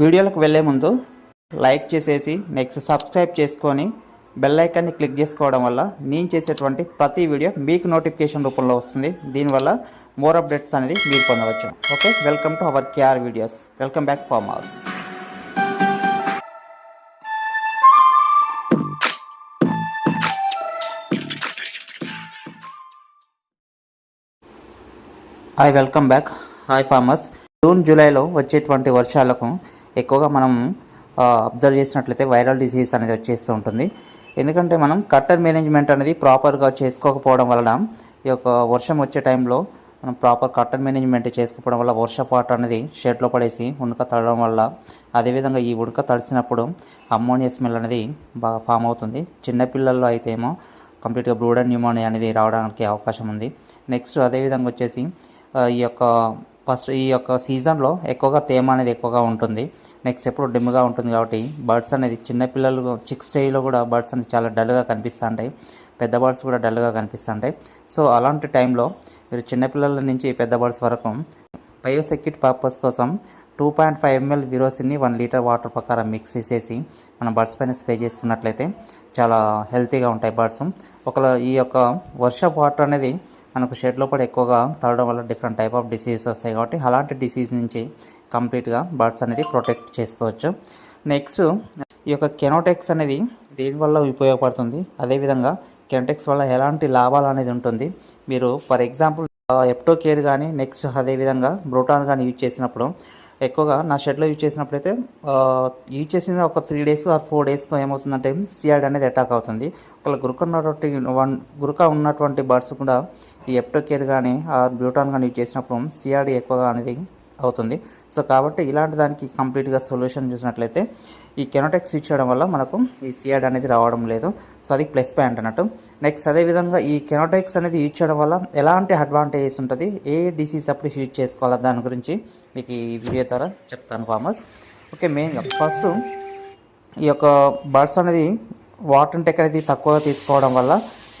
వీడియోలకు వెళ్ళే ముందు లైక్ చేసేసి నెక్స్ట్ సబ్స్క్రైబ్ చేసుకొని బెల్ ఐకాన్ని క్లిక్ చేసుకోవడం వల్ల నేను చేసేటువంటి ప్రతి వీడియో మీకు నోటిఫికేషన్ రూపంలో వస్తుంది. దీనివల్ల మోర్ అప్డేట్స్ అనేది మీరు పొందవచ్చు. Okay welcome to our KR videos welcome back farmers hi welcome back hi farmers June జూలైలో వచ్చేటువంటి వర్షాలకు ఎక్కువగా మనం అబ్జర్వ్ చేసినట్లయితే వైరల్ డిసీజ్ అనేది వచ్చేస్తూ ఉంటుంది. ఎందుకంటే మనం కట్టర్ మేనేజ్మెంట్ అనేది ప్రాపర్గా చేసుకోకపోవడం వలన ఈ యొక్క వర్షం వచ్చే టైంలో మనం ప్రాపర్ కట్టర్ మేనేజ్మెంట్ చేసుకోవడం వల్ల వర్షపాటు అనేది షెడ్లో పడేసి ఉడక తడడం వల్ల అదేవిధంగా ఈ ఉడక తడిసినప్పుడు అమ్మోనియా స్మెల్ అనేది బాగా ఫామ్ అవుతుంది. చిన్నపిల్లల్లో అయితే ఏమో కంప్లీట్గా బ్రూడర్ న్యూమోనియా అనేది రావడానికి అవకాశం ఉంది. నెక్స్ట్ అదేవిధంగా వచ్చేసి ఈ యొక్క ఫస్ట్ ఈ యొక్క సీజన్లో ఎక్కువగా తేమ అనేది ఎక్కువగా ఉంటుంది. నెక్స్ట్ ఎప్పుడు డిమ్గా ఉంటుంది కాబట్టి బర్డ్స్ అనేది చిన్నపిల్లలు చిక్ స్టేజ్లో కూడా బర్డ్స్ అనేది చాలా డల్గా కనిపిస్తుంటాయి. పెద్ద బర్డ్స్ కూడా డల్గా కనిపిస్తుంటాయి. సో అలాంటి టైంలో మీరు చిన్నపిల్లల నుంచి పెద్ద బర్డ్స్ వరకు బయోసెక్యూట్ పర్పస్ కోసం టూ పాయింట్ ఫైవ్ ఎంఎల్ విరోసిన్ని వన్ లీటర్ వాటర్ ప్రకారం మిక్స్ చేసేసి మనం బర్డ్స్ పైన స్ప్రే చేసుకున్నట్లయితే చాలా హెల్తీగా ఉంటాయి బర్డ్స్. ఒకవేళ ఈ యొక్క వర్షపు వాటర్ అనేది మనకు షెడ్ లోపల ఎక్కువగా తడడం వల్ల డిఫరెంట్ టైప్ ఆఫ్ డిసీజెస్ వస్తాయి కాబట్టి అలాంటి డిసీజ్ నుంచి కంప్లీట్గా బర్డ్స్ అనేది ప్రొటెక్ట్ చేసుకోవచ్చు. నెక్స్ట్ ఈ యొక్క కెనోటెక్స్ అనేది దేనివల్ల ఉపయోగపడుతుంది? అదేవిధంగా కెనోటెక్స్ వల్ల ఎలాంటి లాభాలు అనేది ఉంటుంది? మీరు ఫర్ ఎగ్జాంపుల్ ఎప్టో కేర్ కానీ నెక్స్ట్ అదేవిధంగా బ్రోటాన్ కానీ యూజ్ చేసినప్పుడు ఎక్కువగా నా షెడ్లో యూజ్ చేసినప్పుడైతే యూజ్ చేసిన ఒక త్రీ డేస్ ఆర్ ఫోర్ డేస్లో ఏమవుతుందంటే సిఆర్డ్ అనేది అటాక్ అవుతుంది. ఒకవేళ గురుక ఉన్నటువంటి వన్ గురుక ఉన్నటువంటి బర్డ్స్ కూడా ఈ ఎప్టో కేర్ కానీ ఆ బ్యూటాన్ కానీ యూజ్ చేసినప్పుడు సిఆర్డీ ఎక్కువగా అనేది అవుతుంది. సో కాబట్టి ఇలాంటి దానికి కంప్లీట్గా సొల్యూషన్ చూసినట్లయితే ఈ కెనోటెక్స్ యూజ్ చేయడం వల్ల మనకు ఈ సియాడ్ అనేది రావడం లేదు. సో అది ప్లస్ పాయింట్ అన్నట్టు. నెక్స్ట్ అదేవిధంగా ఈ కెనోటెక్స్ అనేది యూజ్ చేయడం వల్ల ఎలాంటి అడ్వాంటేజెస్ ఉంటుంది? ఏ డిసీజ్ అప్పుడు యూజ్ చేసుకోవాలా? దాని గురించి మీకు ఈ వీడియో ద్వారా చెప్తాను ఫార్మర్స్ ఓకే మెయిన్గా ఫస్ట్ ఈ యొక్క బర్డ్స్ అనేది వాటర్ ఇంటెక్ అనేది తక్కువగా తీసుకోవడం వల్ల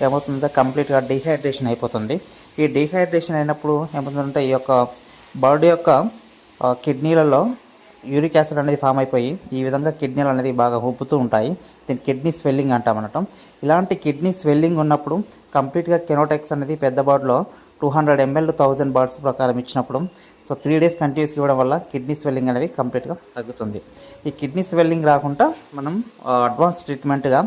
ఏమవుతుందంటే కంప్లీట్గా డిహైడ్రేషన్ అయిపోతుంది. ఈ డిహైడ్రేషన్ అయినప్పుడు ఏమవుతుందంటే ఈ యొక్క బర్డ్ యొక్క కిడ్నీలలో యూరిక్ యాసిడ్ అనేది ఫామ్ అయిపోయి ఈ విధంగా కిడ్నీలు అనేది బాగా ఉబ్బుతూ ఉంటాయి. దీన్ని కిడ్నీ స్వెల్లింగ్ అంటాం అనటం. ఇలాంటి కిడ్నీ స్వెల్లింగ్ ఉన్నప్పుడు కంప్లీట్గా కెనోటెక్స్ అనేది పెద్ద బర్డ్లో two hundred ML thousand birds ప్రకారం ఇచ్చినప్పుడు సో త్రీ డేస్ కంటిన్యూస్ ఇవ్వడం వల్ల కిడ్నీ స్వెల్లింగ్ అనేది కంప్లీట్గా తగ్గుతుంది. ఈ కిడ్నీ స్వెల్లింగ్ రాకుండా మనం అడ్వాన్స్ ట్రీట్మెంట్గా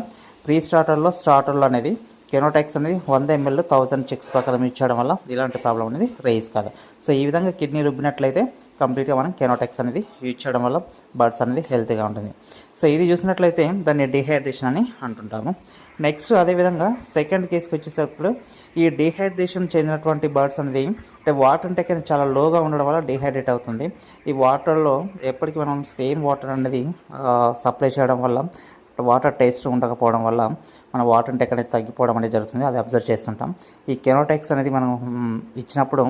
ప్రీ స్టార్టర్లో స్టార్టర్లో అనేది కెనోటాక్స్ అనేది వంద ఎంఎల్ థౌజండ్ చెక్స్ ప్రకారం ఇచ్చడం వల్ల ఇలాంటి ప్రాబ్లం అనేది రేస్ కాదు. సో ఈ విధంగా కిడ్నీ రుబ్బినట్లయితే కంప్లీట్గా మనం కెనోటెక్స్ అనేది యూజ్ చేయడం వల్ల బర్డ్స్ అనేది హెల్తీగా ఉంటుంది. సో ఇది చూసినట్లయితే దాన్ని డిహైడ్రేషన్ అని అంటుంటాము. నెక్స్ట్ అదేవిధంగా సెకండ్ కేసుకి వచ్చేసప్పుడు ఈ డిహైడ్రేషన్ చెందినటువంటి బర్డ్స్ అనేది అంటే వాటర్ అంటే కానీ చాలా లోగా ఉండడం వల్ల డిహైడ్రేట్ అవుతుంది. ఈ వాటర్లో ఎప్పటికీ మనం సేమ్ వాటర్ అనేది సప్లై చేయడం వల్ల వాటర్ టేస్ట్ ఉండకపోవడం వల్ల మన వాటర్ ఇంటెక్ అనేది తగ్గిపోవడం అనేది జరుగుతుంది. అది అబ్జర్వ్ చేస్తుంటాం. ఈ కెనోటెక్స్ అనేది మనం ఇచ్చినప్పుడు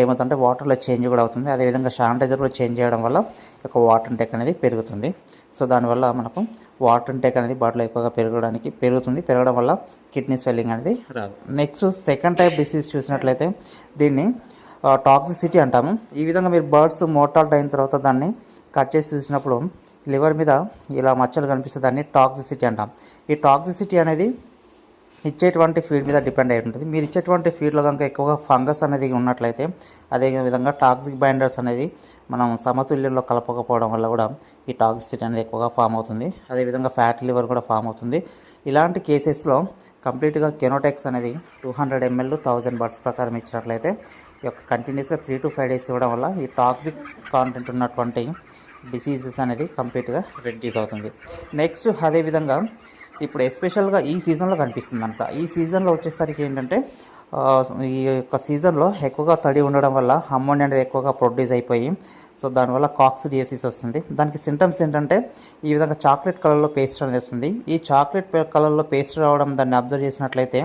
ఏమవుతుందంటే వాటర్లో చేంజ్ కూడా అవుతుంది. అదేవిధంగా శానిటైజర్ కూడా చేంజ్ చేయడం వల్ల యొక్క వాటర్ ఇంటెక్ అనేది పెరుగుతుంది. సో దానివల్ల మనకు వాటర్ ఇంటెక్ అనేది బాటిల్ ఎక్కువగా పెరగడానికి పెరుగుతుంది. పెరగడం వల్ల కిడ్నీ స్వెల్లింగ్ అనేది రాదు. నెక్స్ట్ సెకండ్ టైప్ డిసీజ్ చూసినట్లయితే దీన్ని టాక్సిసిటీ అంటాము. ఈ విధంగా మీరు బర్డ్స్ మోటాల్ట్ అయిన తర్వాత దాన్ని కట్ చేసి చూసినప్పుడు లివర్ మీద ఇలా మచ్చలు కనిపిస్తే దాన్ని టాక్సిసిటీ అంటాం. ఈ టాక్సిసిటీ అనేది ఇచ్చేటువంటి ఫీడ్ మీద డిపెండ్ అయి ఉంటుంది. మీరు ఇచ్చేటువంటి ఫీడ్లో కనుక ఎక్కువగా ఫంగస్ అనేది ఉన్నట్లయితే అదే విధంగా టాక్సిక్ బైండర్స్ అనేది మనం సమతుల్యంలో కలపకపోవడం వల్ల కూడా ఈ టాక్సిసిటీ అనేది ఎక్కువగా ఫామ్ అవుతుంది. అదేవిధంగా ఫ్యాట్ లివర్ కూడా ఫామ్ అవుతుంది. ఇలాంటి కేసెస్లో కంప్లీట్గా కెనోటెక్స్ అనేది two hundred ML thousand birds ప్రకారం ఇచ్చినట్లయితే ఈ యొక్క కంటిన్యూస్గా త్రీ టు ఫైవ్ డేస్ ఇవ్వడం వల్ల ఈ టాక్సిక్ కాంటెంట్ ఉన్నటువంటి డిసీజెస్ అనేది కంప్లీట్గా రెడ్యూస్ అవుతుంది. నెక్స్ట్ అదేవిధంగా ఇప్పుడు ఎస్పెషల్గా ఈ సీజన్లో కనిపిస్తుంది కనిపిస్తుందంట. ఈ సీజన్లో వచ్చేసరికి ఏంటంటే ఈ యొక్క సీజన్లో ఎక్కువగా తడి ఉండడం వల్ల అమ్మోనియా అనేది ఎక్కువగా ప్రొడ్యూస్ అయిపోయి సో దానివల్ల కాక్సిడియోసిస్ వస్తుంది. దానికి సింటమ్స్ ఏంటంటే ఈ విధంగా చాక్లెట్ కలర్లో పేస్ట్ అనేది వస్తుంది. ఈ చాక్లెట్ కలర్లో పేస్ట్ రావడం దాన్ని అబ్జర్వ్ చేసినట్లయితే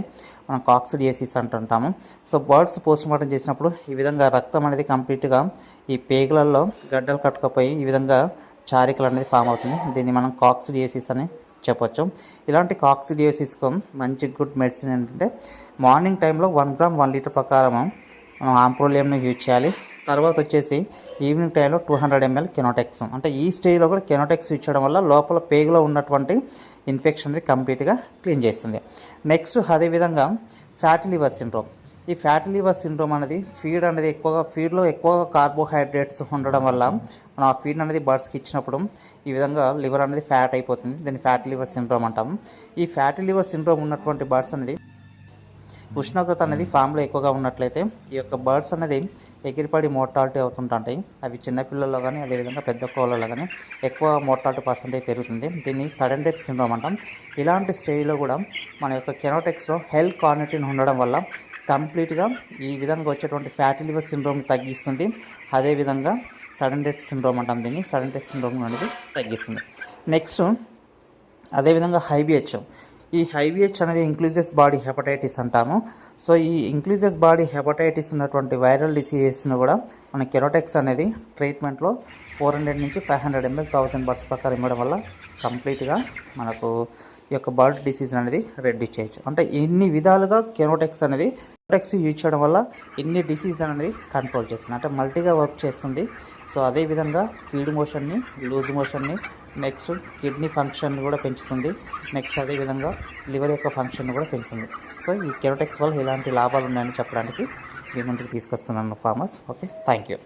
మనం కాక్సిడియోసిస్ అంటుంటాము. సో బర్డ్స్ పోస్ట్ మార్టం చేసినప్పుడు ఈ విధంగా రక్తం అనేది కంప్లీట్గా ఈ పేగులలో గడ్డలు కట్టుకపోయి ఈ విధంగా చారికలు అనేది ఫామ్ అవుతుంది. దీన్ని మనం కాక్సిడియోసిస్ అని చెప్పొచ్చు. ఇలాంటి కాక్సిడియోసిస్కు మంచి గుడ్ మెడిసిన్ ఏంటంటే మార్నింగ్ టైంలో వన్ గ్రామ్ వన్ లీటర్ ప్రకారం మనం ఆంప్రోలియంను యూజ్ చేయాలి. తర్వాత వచ్చేసి ఈవినింగ్ టైంలో టూ హండ్రెడ్ ఎంఎల్ కెనోటెక్స్. అంటే ఈ స్టేజ్లో కూడా కెనోటెక్స్ ఇచ్చడం వల్ల లోపల పేగులో ఉన్నటువంటి ఇన్ఫెక్షన్ అనేది కంప్లీట్గా క్లీన్ చేస్తుంది. నెక్స్ట్ అదేవిధంగా ఫ్యాటీ లివర్ సిండ్రోమ్ ఈ ఫ్యాటీ లివర్ సిండ్రోమ్ అనేది ఫీడ్ అనేది ఎక్కువగా ఫీడ్లో ఎక్కువగా కార్బోహైడ్రేట్స్ ఉండడం వల్ల మనం ఆ ఫీడ్ అనేది బర్డ్స్కి ఇచ్చినప్పుడు ఈ విధంగా లివర్ అనేది ఫ్యాట్ అయిపోతుంది. దీన్ని ఫ్యాటీ లివర్ సిండ్రోమ్ అంటాం. ఈ ఫ్యాటీ లివర్ సిండ్రోమ్ ఉన్నటువంటి బర్డ్స్ అనేది ఉష్ణోగ్రత అనేది ఫామ్లో ఎక్కువగా ఉన్నట్లయితే ఈ యొక్క బర్డ్స్ అనేది ఎగిరిపడి మోర్టాలిటీ అవుతుంటాయి. అవి చిన్నపిల్లల్లో కానీ అదేవిధంగా పెద్ద కోళ్ళలో కానీ ఎక్కువ మోర్టాలిటీ పర్సంటేజ్ పెరుగుతుంది. దీన్ని సడన్ డెత్ సిండ్రోమ్ అంటాం. ఇలాంటి స్టేజ్లో కూడా మన యొక్క కెనోటెక్స్లో హెల్త్ క్వాలిటీని ఉండడం వల్ల కంప్లీట్గా ఈ విధంగా వచ్చేటువంటి ఫ్యాటీ లివర్ సిండ్రోమ్ తగ్గిస్తుంది. అదేవిధంగా సడన్ డెత్ సిండ్రోమ్ అంటాం దీన్ని. సడన్ డెత్ సిండ్రోమ్ అనేది తగ్గిస్తుంది. నెక్స్ట్ అదేవిధంగా హైబిహెచ్. ఈ హైబిహెచ్ అనేది ఇంక్లూజెస్ బాడీ హెపటైటిస్ అంటాము. సో ఈ ఇంక్లూజెస్ బాడీ హెపటైటిస్ ఉన్నటువంటి వైరల్ డిసీజెస్ను కూడా మన కెరోటెక్స్ అనేది ట్రీట్మెంట్లో ఫోర్ హండ్రెడ్ నుంచి five hundred ML thousand birds ప్రకారం ఇవ్వడం వల్ల కంప్లీట్గా మనకు యొక్క బాల్ట్ డిసీజ్ అనేది రెడ్యూస్ చేయొచ్చు. అంటే ఇన్ని విధాలుగా కెనోటెక్స్ అనేది కెనోటెక్స్ యూజ్ చేయడం వల్ల ఎన్ని డిసీజ్ అనేది కంట్రోల్ చేస్తుంది. అంటే మల్టీగా వర్క్ చేస్తుంది. సో అదేవిధంగా ఫీడ్ మోషన్ని లూజ్ మోషన్ని నెక్స్ట్ కిడ్నీ ఫంక్షన్ కూడా పెంచుతుంది. నెక్స్ట్ అదేవిధంగా లివర్ యొక్క ఫంక్షన్ కూడా పెంచుతుంది. సో ఈ కెనోటెక్స్ వల్ల ఇలాంటి లాభాలు ఉన్నాయని చెప్పడానికి మీ ముందుకు తీసుకొస్తున్నాను ఫార్మర్స్ ఓకే థ్యాంక్ యూ